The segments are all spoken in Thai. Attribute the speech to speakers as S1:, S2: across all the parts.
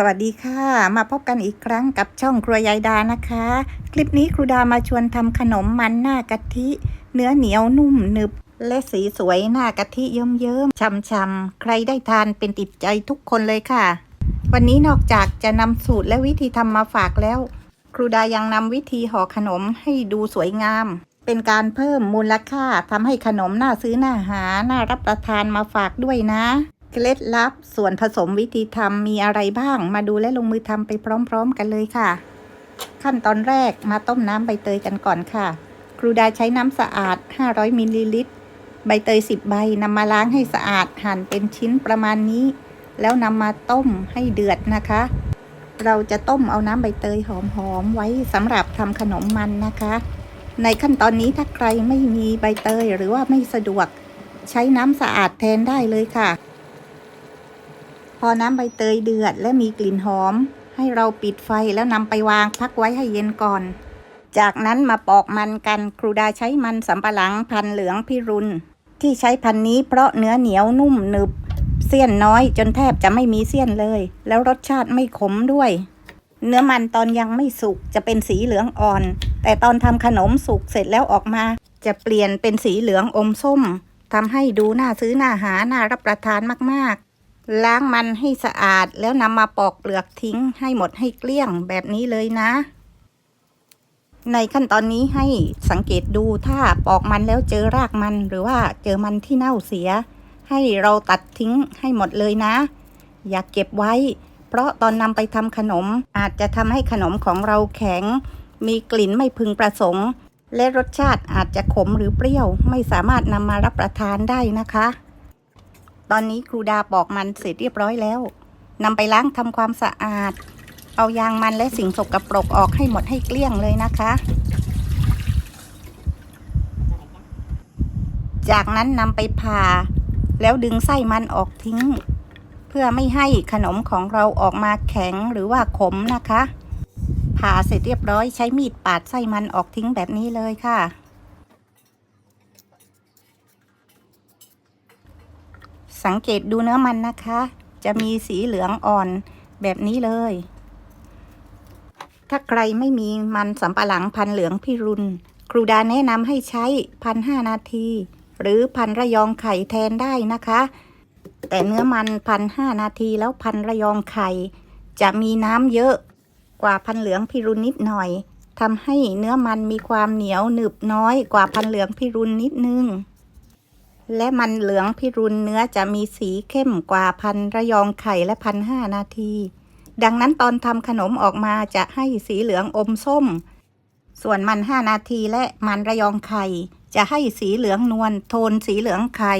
S1: สวัสดีค่ะ มาพบกันอีกครั้งกับช่องครัวยายดานะคะ คลิปนี้ครูดามาชวนทำขนมมันหน้ากะทิ เนื้อเหนียวนุ่มหนึบ และสีสวยหน้ากะทิเยิ้มๆช่ำๆใครได้ทานเป็นติดใจทุกคนเลยค่ะ วันนี้นอกจากจะนำสูตรและวิธีทำมาฝากแล้ว ครูดายังนำวิธีห่อขนมให้ดูสวยงาม เป็นการเพิ่มมูลค่าทำให้ขนมน่าซื้อน่าหาน่ารับประทานมาฝากด้วยนะ ล็ดลับ ส่วนผสมวิธีทำมีอะไรบ้าง มาดูและลงมือทำไปพร้อม ๆ กันเลยค่ะ ขั้นตอนแรกมาต้มน้ำใบเตยกันก่อนค่ะ ครูดาใช้น้ำสะอาด 500มิลลิลิตร ใบเตย 10 ใบนำมาล้างให้สะอาดหั่นเป็นชิ้นประมาณนี้ แล้วนำมาต้มให้เดือดนะคะ เราจะต้มเอาน้ำใบเตยหอมๆไว้สำหรับทำขนมมันนะคะ ในขั้นตอนนี้ถ้าใครไม่มีใบเตยหรือว่าไม่สะดวก ใช้น้ำสะอาดแทนได้เลยค่ะ พอน้ำใบเตยเดือดและมีกลิ่นหอม ให้เราปิดไฟแล้วนำไปวางพักไว้ให้เย็นก่อน จากนั้นมาปอกมันกันครูดาใช้มันสำปะหลังพันเหลืองพิรุณที่ใช้พันนี้เพราะเนื้อเหนียวนุ่มหนึบ เสี้ยนน้อยจนแทบจะไม่มีเสี้ยนเลย แล้วรสชาติไม่ขมด้วย เนื้อมันตอนยังไม่สุกจะเป็นสีเหลืองอ่อน แต่ตอนทำขนมสุกเสร็จแล้วออกมา จะเปลี่ยนเป็นสีเหลืองอมส้มทำให้ดูน่าซื้อน่าหาน่ารับประทานมากๆ ล้างมันให้สะอาดแล้วนำมาปอกเปลือกทิ้งให้หมดให้เกลี้ยงแบบนี้เลยนะ ในขั้นตอนนี้ให้สังเกตดูถ้าปอกมันแล้วเจอรากมัน หรือว่าเจอมันที่เน่าเสีย ให้เราตัดทิ้งให้หมดเลยนะ อย่าเก็บไว้ เพราะตอนนำไปทำขนมอาจจะทำให้ขนมของเราแข็ง มีกลิ่นไม่พึงประสงค์ และรสชาติอาจจะขมหรือเปรี้ยว ไม่สามารถนำมารับประทานได้นะคะ ตอนนี้ครูดาปอกมันเสร็จเรียบร้อยแล้วนำไปล้างทำความสะอาด เอายางมันและสิ่งสกปรกออกให้หมดให้เกลี้ยงเลยนะคะ จากนั้นนำไปผ่า แล้วดึงไส้มันออกทิ้ง เพื่อไม่ให้ขนมของเราออกมาแข็งหรือว่าขมนะคะ ผ่าเสร็จเรียบร้อยใช้มีดปาดไส้มันออกทิ้งแบบนี้เลยค่ะ สังเกตดูเนื้อมันนะคะ จะมีสีเหลืองอ่อนแบบนี้เลย ถ้าใครไม่มีมันสำปะหลังพันเหลืองพิรุณ ครูดาแนะนำให้ใช้พันห้านาที หรือพันระยองไข่แทนได้นะคะ แต่เนื้อมันพันห้านาทีแล้วพันระยองไข่ จะมีน้ำเยอะกว่าพันเหลืองพิรุณนิดหน่อยทำให้เนื้อมันมีความเหนียวหนึบน้อยกว่าพันเหลืองพิรุณนิดนึง และมันเหลืองพิรุณเนื้อจะมีสีเข้มกว่าพันระยองไข่และพันห้านาที ดังนั้นตอนทำขนมออกมาจะให้สีเหลืองอมส้ม ส่วนมันห้านาทีและมันระยองไข่ จะให้สีเหลืองนวลโทนสีเหลืองไข่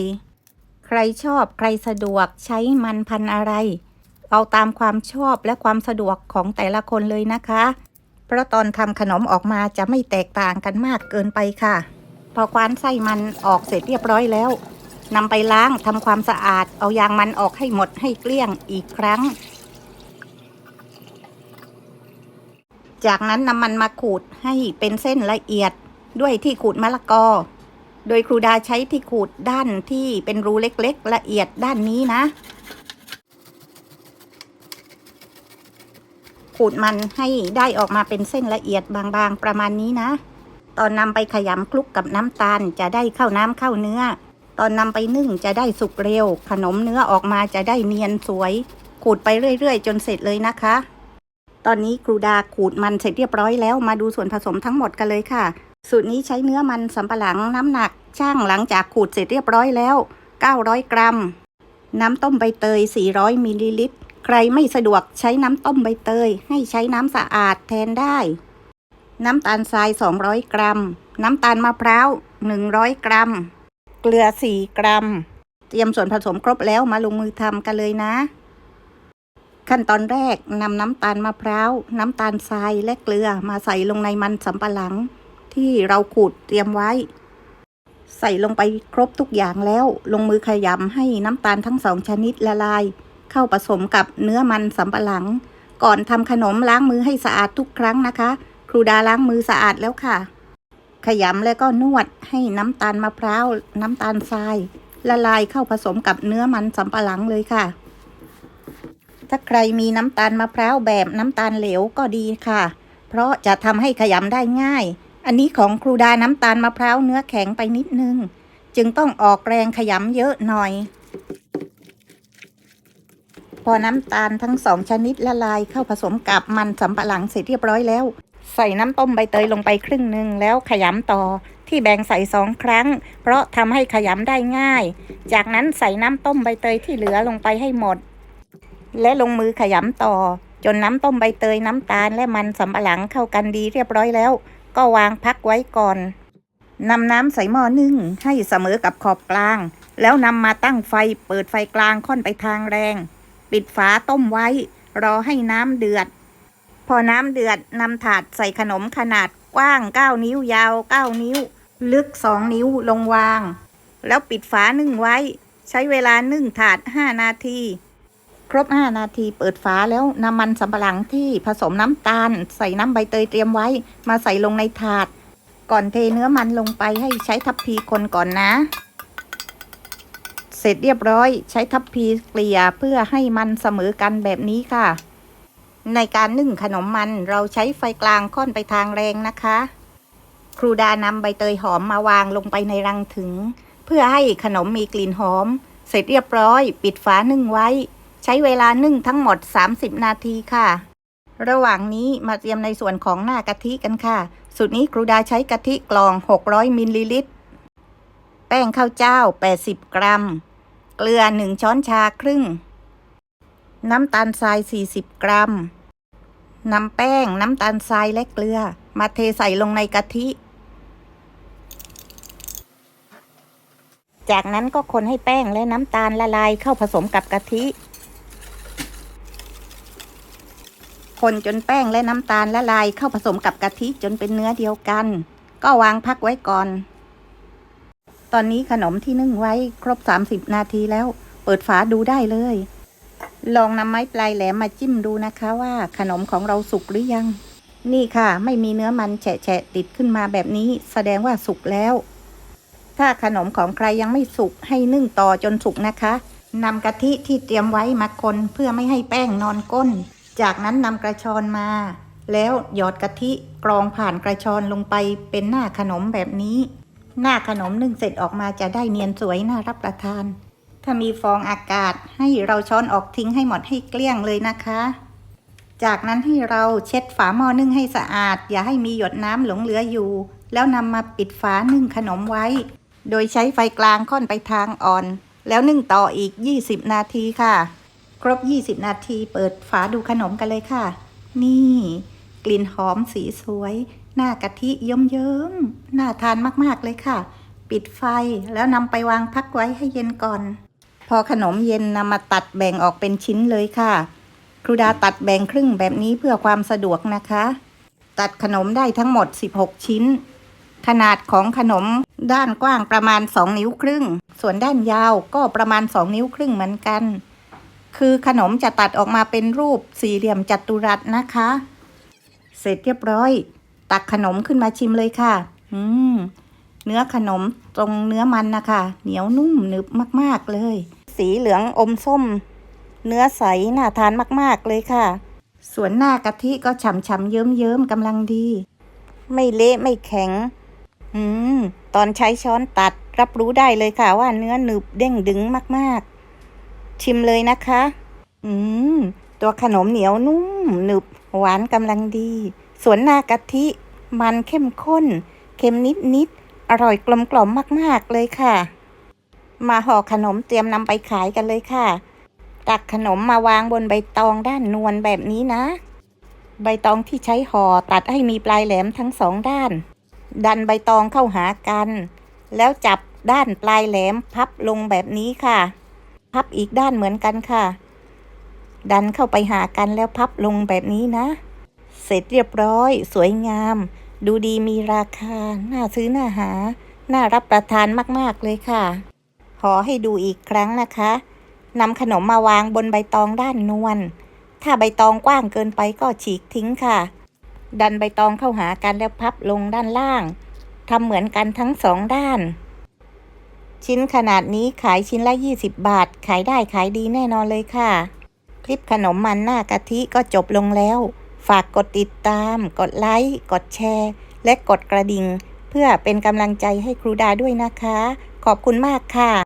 S1: ใครชอบใครสะดวกใช้มันพันอะไร เอาตามความชอบและความสะดวกของแต่ละคนเลยนะคะ เพราะตอนทำขนมออกมาจะไม่แตกต่างกันมากเกินไปค่ะ พอคว้านไส้มันออกเสร็จเรียบร้อยแล้วนำไปล้างทำความสะอาด เอายางมันออกให้หมดให้เกลี้ยงอีกครั้ง จากนั้นนำมันมาขูดให้เป็นเส้นละเอียดด้วยที่ขูดมะละกอ โดยครูดาใช้ที่ขูดด้านที่เป็นรูเล็กๆ ละเอียดด้านนี้นะ ขูดมันให้ได้ออกมาเป็นเส้นละเอียดบางๆ ประมาณนี้นะ ตอนนำไปขยำคลุกกับน้ำตาลจะได้เข้าน้ำเข้าเนื้อ ตอนนำไปนึ่งจะได้สุกเร็ว ขนมเนื้อออกมาจะได้เนียนสวย ขูดไปเรื่อย ๆ จนเสร็จเลยนะคะ ตอนนี้ครูดาขูดมันเสร็จเรียบร้อยแล้วมาดูส่วนผสมทั้งหมดกันเลยค่ะ สูตรนี้ใช้เนื้อมันสำปะหลังน้ำหนักช่างหลังจากขูดเสร็จเรียบร้อยแล้ว 900 กรัม น้ำต้มใบเตย 400มิลลิลิตรใครไม่สะดวกใช้น้ำต้มใบเตย ให้ใช้น้ำสะอาดแทนได้ น้ำตาลทราย 200 กรัม น้ำตาลมะพร้าว 100 กรัม เกลือ 4 กรัม เตรียมส่วนผสมครบแล้วมาลงมือทำกันเลยนะ ขั้นตอนแรกนำน้ำตาลมะพร้าว น้ำตาลทรายและเกลือมาใส่ลงในมันสำปะหลัง ที่เราขูดเตรียมไว้ ใส่ลงไปครบทุกอย่างแล้ว ลงมือขยำให้น้ำตาลทั้งสองชนิดละลาย เข้าผสมกับเนื้อมันสำปะหลัง ก่อนทำขนมล้างมือให้สะอาดทุกครั้งนะคะ ครูดาล้างมือสะอาดแล้วค่ะ ขยำแล้วก็นวดให้น้ำตาลมะพร้าวน้ำตาลทราย ละลายเข้าผสมกับเนื้อมันสำปะหลังเลยค่ะ ถ้าใครมีน้ำตาลมะพร้าวแบบน้ำตาลเหลวก็ดีค่ะ เพราะจะทำให้ขยำได้ง่าย อันนี้ของครูดาน้ำตาลมะพร้าวเนื้อแข็งไปนิดนึง จึงต้องออกแรงขยำเยอะหน่อยพอน้ำตาลทั้งสองชนิดละลายเข้าผสมกับมันสำปะหลังเสร็จเรียบร้อยแล้ว ใส่น้ำต้มใบเตยลงไปครึ่งหนึ่งแล้วขยำต่อที่แบ่งใส่สองครั้ง เพราะทำให้ขยำได้ง่าย จากนั้นใส่น้ำต้มใบเตยที่เหลือลงไปให้หมด และลงมือขยำต่อ จนน้ำต้มใบเตยน้ำตาลและมันสำปะหลังเข้ากันดีเรียบร้อยแล้ว ก็วางพักไว้ก่อนนำน้ำใส่หม้อนึ่งให้เสมอกับขอบกลาง แล้วนำมาตั้งไฟเปิดไฟกลางค่อนไปทางแรง ปิดฝาต้มไว้ รอให้น้ำเดือด พอน้ำเดือดนำถาดใส่ขนมขนาดกว้าง 9 นิ้วยาว 9 นิ้ว ลึก 2 นิ้วลงวาง แล้วปิดฝานึ่งไว้ ใช้เวลานึ่งถาด 5 นาที ครบ 5 นาทีเปิดฝาแล้วนำมันสำปะหลังที่ผสมน้ำตาล ใส่น้ำใบเตยเตรียมไว้ มาใส่ลงในถาด ก่อนเทเนื้อมันลงไปให้ใช้ทัพพีคนก่อนนะ เสร็จเรียบร้อยใช้ทัพพีเกลี่ยเพื่อให้มันเสมอกันแบบนี้ค่ะ ในการนึ่งขนมมันเราใช้ไฟกลางค่อนไปทางแรงนะคะ ครูดานำใบเตยหอมมาวางลงไปในรังถึง เพื่อให้ขนมมีกลิ่นหอม เสร็จเรียบร้อย ปิดฝานึ่งไว้ ใช้เวลานึ่งทั้งหมด 30 นาทีค่ะ ระหว่างนี้มาเตรียมในส่วนของหน้ากะทิกันค่ะ สูตรนี้ครูดาใช้กะทิกล่อง 600มิลลิลิตร แป้งข้าวเจ้า 80 กรัม เกลือ 1 ช้อนชาครึ่ง น้ำตาลทราย 40 กรัมนำแป้งน้ำตาลทรายและเกลือ มาเทใส่ลงในกะทิ จากนั้นก็คนให้แป้งและน้ำตาลละลายเข้าผสมกับกะทิ คนจนแป้งและน้ำตาลละลายเข้าผสมกับกะทิจนเป็นเนื้อเดียวกัน ก็วางพักไว้ก่อน ตอนนี้ขนมที่นึ่งไว้ครบ 30 นาทีแล้ว เปิดฝาดูได้เลย ลองนำไม้ปลายแหลมมาจิ้มดูนะคะว่าขนมของเราสุกหรือยัง นี่ค่ะ ไม่มีเนื้อมันแฉะติดขึ้นมาแบบนี้ แสดงว่าสุกแล้ว ถ้าขนมของใครยังไม่สุกให้นึ่งต่อจนสุกนะคะนำกะทิที่เตรียมไว้มาคนเพื่อไม่ให้แป้งนอนก้น จากนั้นนำกระชอนมา แล้วหยอดกะทิกรองผ่านกระชอนลงไปเป็นหน้าขนมแบบนี้ หน้าขนมนึ่งเสร็จออกมาจะได้เนียนสวยน่ารับประทาน ถ้ามีฟองอากาศให้เราช้อนออกทิ้งให้หมดให้เกลี้ยงเลยนะคะ จากนั้นให้เราเช็ดฝาหม้อนึ่งให้สะอาด อย่าให้มีหยดน้ำหลงเหลืออยู่ แล้วนำมาปิดฝานึ่งขนมไว้ โดยใช้ไฟกลางค่อนไปทางอ่อน แล้วนึ่งต่ออีก 20 นาทีค่ะ ครบ 20 นาทีเปิดฝาดูขนมกันเลยค่ะ นี่ กลิ่นหอมสีสวย หน้ากะทิเยิ้มๆน่าทานมากๆเลยค่ะ ปิดไฟแล้วนำไปวางพักไว้ให้เย็นก่อน พอขนมเย็นนำมาตัดแบ่งออกเป็นชิ้นเลยค่ะ ครูดาตัดแบ่งครึ่งแบบนี้เพื่อความสะดวกนะคะ ตัดขนมได้ทั้งหมด 16 ชิ้น ขนาดของขนมด้านกว้างประมาณ 2 นิ้วครึ่ง ส่วนด้านยาวก็ประมาณ 2 นิ้วครึ่งเหมือนกัน คือขนมจะตัดออกมาเป็นรูปสี่เหลี่ยมจัตุรัสนะคะ เสร็จเรียบร้อย ตักขนมขึ้นมาชิมเลยค่ะ อืมเนื้อขนมตรงเนื้อมันนะคะ เหนียวนุ่มหนึบมาก ๆ เลย สีเหลืองอมส้ม เนื้อใสน่าทานมากๆเลยค่ะ ส่วนหน้ากะทิก็ฉ่ำๆเยิ้มๆกำลังดี ไม่เละไม่แข็ง อืม ตอนใช้ช้อนตัดรับรู้ได้เลยค่ะว่าเนื้อหนึบเด้งดึงมากๆ ชิมเลยนะคะ อืม ตัวขนมเหนียวนุ่มหนึบหวานกำลังดี ส่วนหน้ากะทิมันเข้มข้น เค็มนิดๆ อร่อยกลมกล่อมมาก ๆ เลยค่ะ มาห่อขนมเตรียมนำไปขายกันเลยค่ะ ตักขนมมาวางบนใบตองด้านนวลแบบนี้นะ ใบตองที่ใช้ห่อตัดให้มีปลายแหลมทั้งสองด้าน ดันใบตองเข้าหากัน แล้วจับด้านปลายแหลมพับลงแบบนี้ค่ะ พับอีกด้านเหมือนกันค่ะ ดันเข้าไปหากันแล้วพับลงแบบนี้นะ เสร็จเรียบร้อย สวยงาม ดูดีมีราคา น่าซื้อน่าหา น่ารับประทานมาก ๆ เลยค่ะ ขอให้ดูอีกครั้งนะคะนำขนมมาวางบนใบตองด้านนวล ถ้าใบตองกว้างเกินไปก็ฉีกทิ้งค่ะ ดันใบตองเข้าหากันแล้วพับลงด้านล่าง ทำเหมือนกันทั้งสองด้าน ชิ้นขนาดนี้ขายชิ้นละ 20 บาท ขายได้ขายดีแน่นอนเลยค่ะใลิปขนมมันหน้ากะทิก็จบลงแล้ว ฝากกดติดตาม กดไลค์ กดแชร์ และกดกระดิ่ง เพื่อเป็นกำลังใจให้ครูดาด้วยนะคะ ขอบคุณมากค่ะ